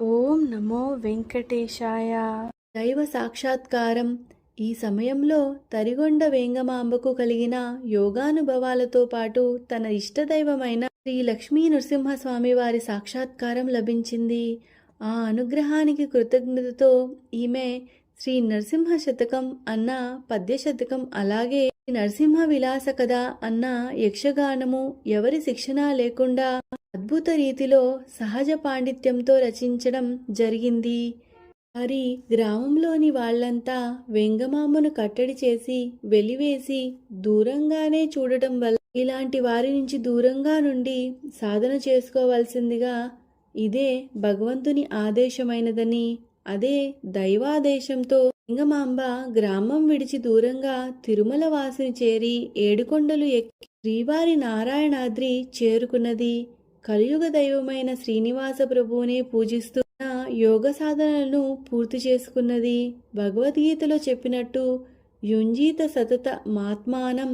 ఓం నమో వెంకటేశాయ. దైవ సాక్షాత్కారం. ఈ సమయంలో తరిగొండ వేంగమాంబకు కలిగిన యోగానుభవాలతో పాటు తన ఇష్టదైవమైన శ్రీ లక్ష్మీ నృసింహస్వామి వారి సాక్షాత్కారం లభించింది. ఆ అనుగ్రహానికి కృతజ్ఞతతో ఈమె శ్రీ నరసింహ శతకం అన్న పద్య శతకం అలాగే నరసింహ విలాస కథ అన్న యక్షగానము ఎవరి శిక్షణ లేకుండా అద్భుత రీతిలో సహజ పాండిత్యంతో రచించడం జరిగింది. మరి గ్రామంలోని వాళ్ళంతా వెంగమామను కట్టడి చేసి వెలివేసి దూరంగానే చూడటం వల్ల ఇలాంటి వారి నుంచి దూరంగా నుండి సాధన చేసుకోవాల్సిందిగా ఇదే భగవంతుని ఆదేశమైనదని అదే దైవాదేశంతో లింగమాంబ గ్రామం విడిచి దూరంగా తిరుమల వాసిని చేరి ఏడుకొండలు ఎక్కి శ్రీవారి నారాయణాద్రి చేరుకున్నది. కలియుగ దైవమైన శ్రీనివాస ప్రభువునే పూజిస్తున్న యోగ సాధనలను పూర్తి చేసుకున్నది. భగవద్గీతలో చెప్పినట్టు యుంజీత సతత మాత్మానం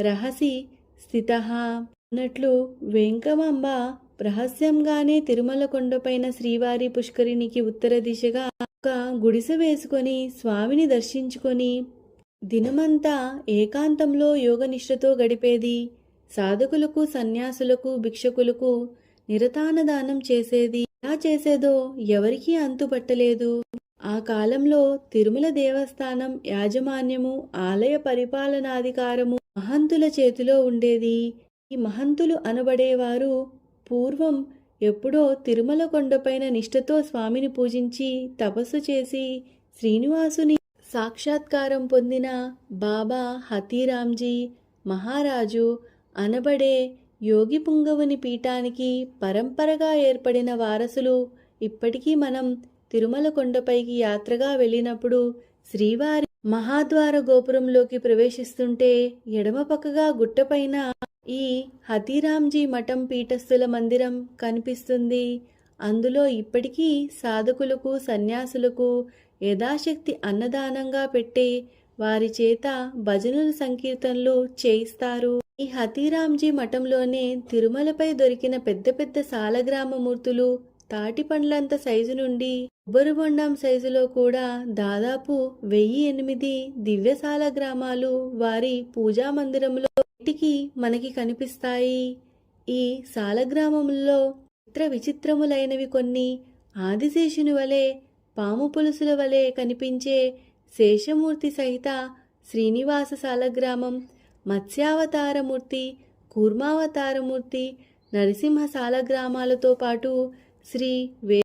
రహసి స్థిత అన్నట్లు వెంకమాంబ రహస్యంగానే తిరుమల కొండపైన శ్రీవారి పుష్కరిణికి ఉత్తర దిశగా ఒక గుడిసె వేసుకొని స్వామిని దర్శించుకొని దినమంతా ఏకాంతంలో యోగనిష్టతో గడిపేది. సాధకులకు సన్యాసులకు భిక్షకులకు నిరతానదానం చేసేది. ఎలా చేసేదో ఎవరికీ అంతుపట్టలేదు ఆ కాలంలో తిరుమల దేవస్థానం యాజమాన్యము ఆలయ పరిపాలనాధికారము మహంతుల చేతిలో ఉండేది. ఈ మహంతులు అనబడేవారు పూర్వం ఎప్పుడో తిరుమల కొండపైన నిష్ఠతో స్వామిని పూజించి తపస్సు చేసి శ్రీనివాసుని సాక్షాత్కారం పొందిన బాబా హతీరాంజీ మహారాజు అనబడే యోగి పుంగవుని పీఠానికి పరంపరగా ఏర్పడిన వారసులు ఇప్పటికీ మనం తిరుమల కొండపైకి యాత్రగా వెళ్ళినప్పుడు శ్రీవారి మహాద్వార గోపురంలోకి ప్రవేశిస్తుంటే ఎడమ పక్కగా గుట్టపైన ఈ హతీరాంజీ మఠం పీఠస్థుల మందిరం కనిపిస్తుంది. అందులో ఇప్పటికీ సాధకులకు సన్యాసులకు యథాశక్తి అన్నదానంగా పెట్టి వారి చేత భజనలు సంకీర్తనలు చేయిస్తారు. ఈ హతీరాంజీ మఠంలోనే తిరుమలపై దొరికిన పెద్ద పెద్ద సాలగ్రామ మూర్తులు తాటి పండ్లంత సైజు నుండి ఉబ్బరుబొండం సైజులో కూడా దాదాపు వెయ్యి ఎనిమిది దివ్యసాల గ్రామాలు వారి పూజా మందిరంలో ఇంటికి మనకి కనిపిస్తాయి. ఈ సాలగ్రామంలో చిత్ర విచిత్రములైనవి కొన్ని ఆదిశేషుని వలె పాము పులుసుల వలె కనిపించే శేషమూర్తి సహిత శ్రీనివాస సాలగ్రామం మత్స్యావతారమూర్తి కూర్మావతారమూర్తి నరసింహ సాలగ్రామాలతో పాటు శ్రీ వే